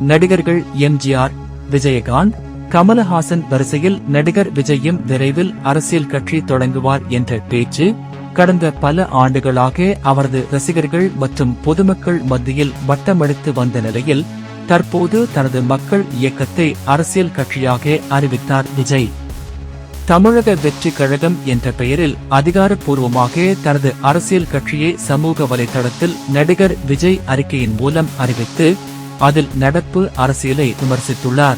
நடிகர்கள் எம்ஜிஆர் விஜயகாந்த் கமலஹாசன் வரிசையில் நடிகர் விஜயும் விரைவில் அரசியல் கட்சி தொடங்குவார் என்ற பேச்சு கடந்த பல ஆண்டுகளாக அவரது ரசிகர்கள் மற்றும் பொதுமக்கள் மத்தியில் வட்டமடித்து வந்த நிலையில் தற்போது தனது மக்கள் இயக்கத்தை அரசியல் கட்சியாக அறிவித்தார் விஜய். தமிழக வெற்றி கழகம் என்ற பெயரில் அதிகாரப்பூர்வமாக தனது அரசியல் கட்சியை சமூக வலைதளத்தில் நடிகர் விஜய் அறிக்கையின் மூலம் அறிவித்து அதில் நடப்பு அரசியலை விமர்சித்துள்ளார்.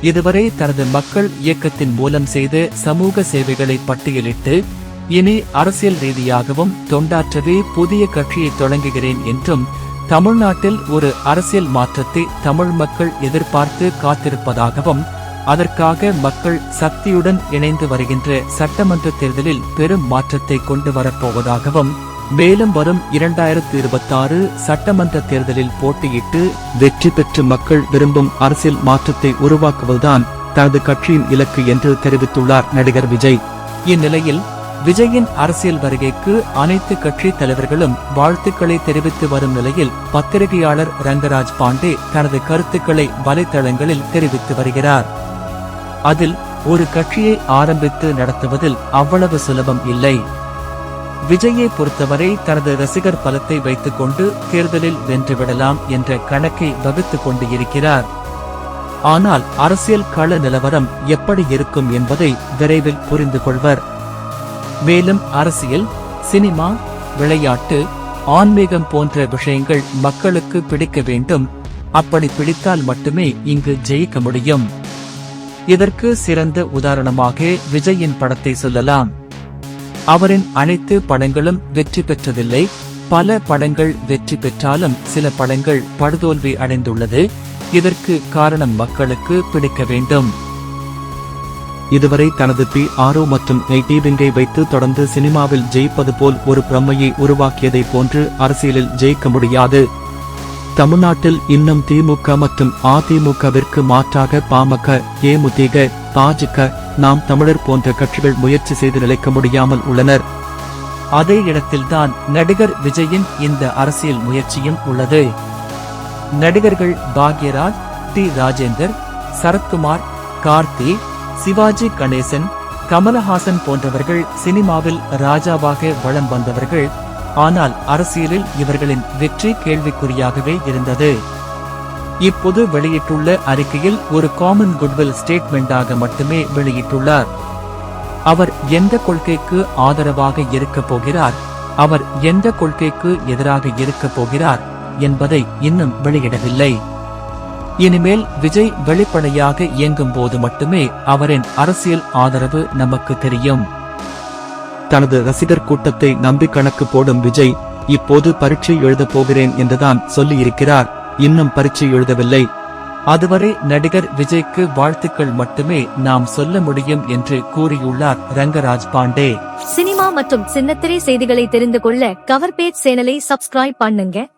இதுவரை தனது மக்கள் இயக்கத்தின் மூலம் செய்த சமூக சேவைகளை பட்டியலிட்டு இனி அரசியல் ரீதியாகவும் தொண்டாற்றவே புதிய கட்சியை தொடங்குகிறேன் என்றும் தமிழ்நாட்டில் ஒரு அரசியல் மாற்றத்தை தமிழ் மக்கள் எதிர்பார்த்து காத்திருப்பதாகவும் அதற்காக மக்கள் சக்தியுடன் இணைந்து வருகின்ற சட்டமன்ற தேர்தலில் பெரும் மாற்றத்தை கொண்டு வரப்போவதாகவும் மேலும் வரும் இரண்டாயிரத்து இருபத்தாறு சட்டமன்ற தேர்தலில் போட்டியிட்டு வெற்றி பெற்று மக்கள் விரும்பும் அரசியல் மாற்றத்தை உருவாக்குவதுதான் தனது கட்சியின் இலக்கு என்று தெரிவித்துள்ளார் நடிகர் விஜய். இந்நிலையில் விஜயின் அரசியல் வருகைக்கு அனைத்து கட்சி தலைவர்களும் வாழ்த்துக்களை தெரிவித்து வரும் நிலையில் பத்திரிகையாளர் ரங்கராஜ் பாண்டே தனது கருத்துக்களை வலைத்தளங்களில் தெரிவித்து வருகிறார். அதில் ஒரு கட்சியை ஆரம்பித்து நடத்துவதில் அவ்வளவு சுலபம் இல்லை. விஜயை பொறுத்தவரை தனது ரசிகர் பலத்தை வைத்துக்கொண்டு தேர்தலில் வென்றுவிடலாம் என்ற கணக்கை வகுத்துக் கொண்டு இருக்கிறார் ஆனால் அரசியல் கள நிலவரம் எப்படி இருக்கும் என்பதை விரைவில் புரிந்து கொள்வர். மேலும் அரசியல் சினிமா விளையாட்டு ஆன்மீகம் போன்ற விஷயங்கள் மக்களுக்கு பிடிக்க வேண்டும். அப்படி பிடித்தால் மட்டுமே இங்கு ஜெயிக்க முடியும். இதற்கு சிறந்த உதாரணமாக விஜயின் படத்தை சொல்லலாம். அவரின் அனைத்து படங்களும் வெற்றி பெற்றதில்லை. பல படங்கள் வெற்றி பெற்றாலும் சில படங்கள் படுதோல்வி அடைந்துள்ளது. இதற்கு காரணம் மக்களுக்கு பிடிக்க வேண்டும். இதுவரை தனது பி ஆரோ மற்றும் நெய்டீவிங்கை வைத்து தொடர்ந்து சினிமாவில் ஜெயிப்பது போல் ஒரு பிரம்மையை உருவாக்கியதை போன்று அரசியலில் ஜெயிக்க முடியாது. தமிழ்நாட்டில் இன்னும் திமுக மற்றும் அதிமுகவிற்கு மாற்றாக பாமக ஏமுதிக பாஜக நாம் தமிழர் போன்ற கட்சிகள் முயற்சி செய்து நிலைக்க முடியாமல் உள்ளனர். அதே இடத்தில்தான் நடிகர் விஜயின் இந்த அரசியல் முயற்சியும் உள்ளது. நடிகர்கள் பாக்யராஜ் டி. ராஜேந்தர் சரத்குமார் கார்த்தி சிவாஜி கணேசன் கமலஹாசன் போன்றவர்கள் சினிமாவில் ராஜாவாக வலம் வந்தவர்கள். ஆனால் அரசியலில் இவர்களின் வெற்றி கேள்விக்குறியாகவே இருந்தது. இப்போது வெளியிட்டுள்ள அறிக்கையில் ஒரு காமன் குட்வில் ஸ்டேட்மெண்டாக மட்டுமே வெளியிட்டுள்ளார். அவர் எந்த கொள்கைக்கு ஆதரவாக இருக்கப் போகிறார்? அவர் எந்த கொள்கைக்கு எதிராக இருக்கப் போகிறார்? என்பதை இன்னும் வெளியிடவில்லை. இனிமேல் விஜய் வெளிப்படையாக இயங்கும் போது மட்டுமே அவரின் அரசியல் ஆதரவு நமக்கு தெரியும். தனது ரசிகர் கூட்டத்தை நம்பி கணக்கு போடும் விஜய் இப்போது பரீட்சை எழுதப் போகிறேன் என்றுதான் சொல்லியிருக்கிறார். இன்னும் பரீட்சை எழுதவில்லை. அதுவரை நடிகர் விஜய்க்கு வாழ்த்துக்கள் மட்டுமே நாம் சொல்ல முடியும் என்று கூறியுள்ளார் ரங்கராஜ் பாண்டே. சினிமா மற்றும் சின்னத்திரை செய்திகளை தெரிந்து கொள்ள கவர் பேஜ் சேனலை சப்ஸ்கிரைப் பண்ணுங்க.